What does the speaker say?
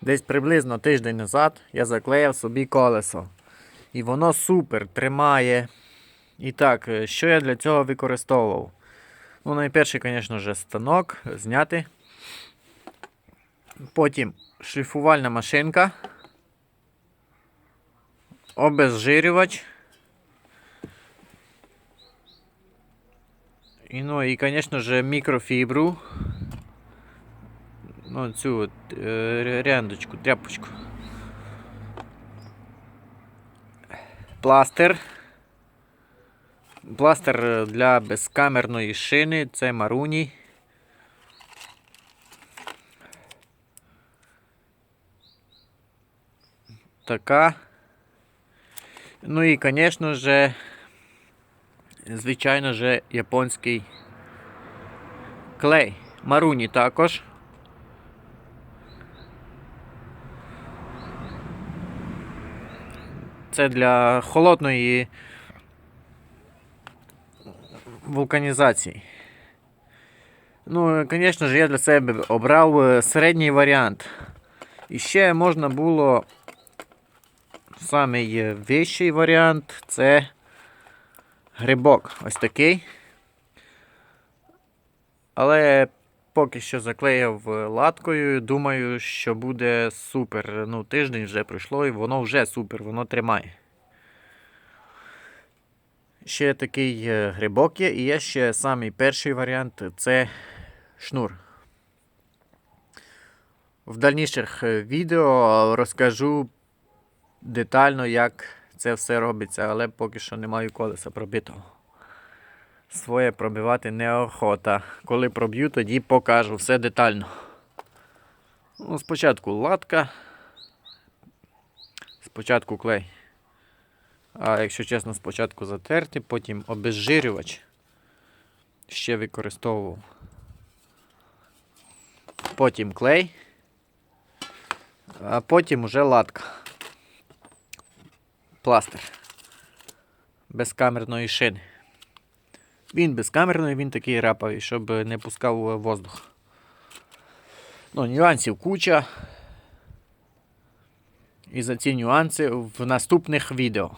Десь приблизно тиждень назад я заклеїв собі колесо. І воно супер тримає. І так, е, що я для цього використовував? Ну, найперше, звісно вже станок зняти. Потім шліфувальна машинка. Обезжирювач. І, ну, і, звісно ж, мікрофібру. Ну, цю от, е, ряндочку, тряпочку. Пластир. Пластир е, для безкамерної шини. Це Маруні. Така. Ну і, звісно ж, звичайно же, японський клей. Маруні також. Це для холодної вулканізації. Ну, звісно ж, я для себе обрав е, середній варіант. І ще можна було самий е, вищий варіант це грибок. Ось такий. Але поки що заклеїв е, латкою. Думаю, що буде супер. Ну, тиждень вже пройшло і воно вже супер, воно тримає. Ще такий е, грибок є, і є ще самий перший варіант це шнур. В дальніших е, відео розкажу детально, як це все робиться, але поки що не маю колеса пробитого. Своє пробивати неохота. Коли проб'ю, тоді покажу все детально. Ну, спочатку латка, спочатку клей. А якщо чесно, спочатку затерти, потім обезжирювач. Ще використовував. Потім клей, а потім уже латка. Пластир. Безкамерної шини. Він безкамерний, він такий рапавий, щоб не пускав е, воздух. Ну, нюансів куча. І за ці нюанси в наступних відео.